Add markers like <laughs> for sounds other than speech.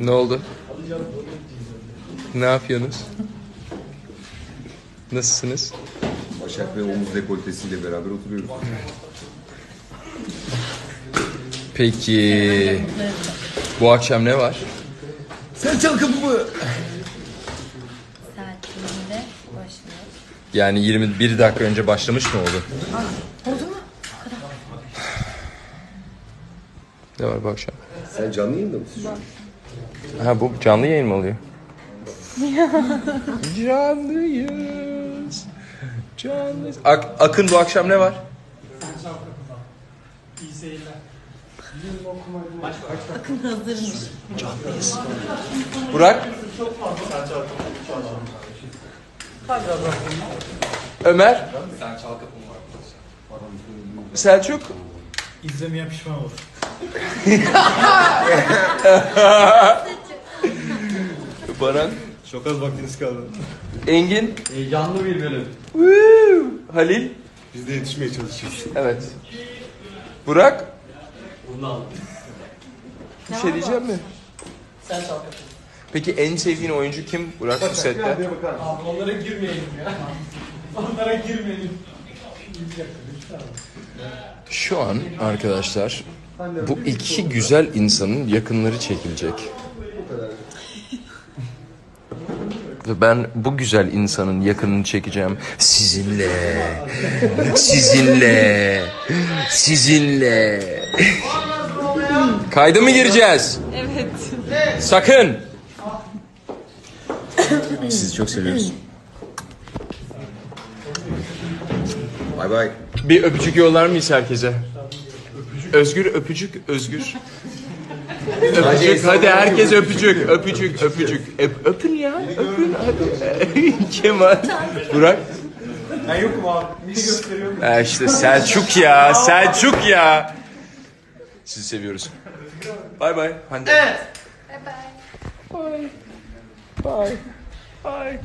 Ne oldu? Ne yapıyorsunuz? Nasılsınız? Başak ve omuz dekoltesiyle beraber oturuyoruz. Peki bu akşam ne var? Sen çal kapımı. Saatinde başlıyor. Yani 21 dakika önce başlamış mı oldu? Oldu mu? Ne var bu akşam? Sen canlı yayında mısın? Ha bu canlı yayın mı oluyor? <laughs> Canlıyız. Canlıyız. Ak- Akın bu akşam ne var? Akın hazırmış. Burak? Ömer? Selçuk? İzlemeye pişman olur. <laughs> Baran? Çok az vaktiniz kaldı. Engin? Heyecanlı bir bölüm. Woo! Halil? Biz de yetişmeye çalışıyoruz. Evet. Burak? Bir şey diyeceğim mi? Sen çal Peki en sevdiğin oyuncu kim Burak bu sette? Abi onlara girmeyelim ya. onlara girmeyelim. Şu an arkadaşlar bu iki güzel insanın yakınları çekilecek. Ve ben bu güzel insanın yakınını çekeceğim. Sizinle. Sizinle. Sizinle. Kayda mı gireceğiz? Evet. Sakın. <laughs> Sizi çok seviyoruz. Bay bay. Bir öpücük yollar mıyız herkese? Özgür öpücük, Özgür. öpücük, hadi herkes öpücük, öpücük, öpücük. Öp, öpün ya, öpün hadi. <laughs> Kemal. Burak. Ben yokum abi. Niye gösteriyorum? Ha işte Selçuk ya, Selçuk ya. Sizi seviyoruz. Bay bay. Hande. Bye bye. Bye. Bye. Bye.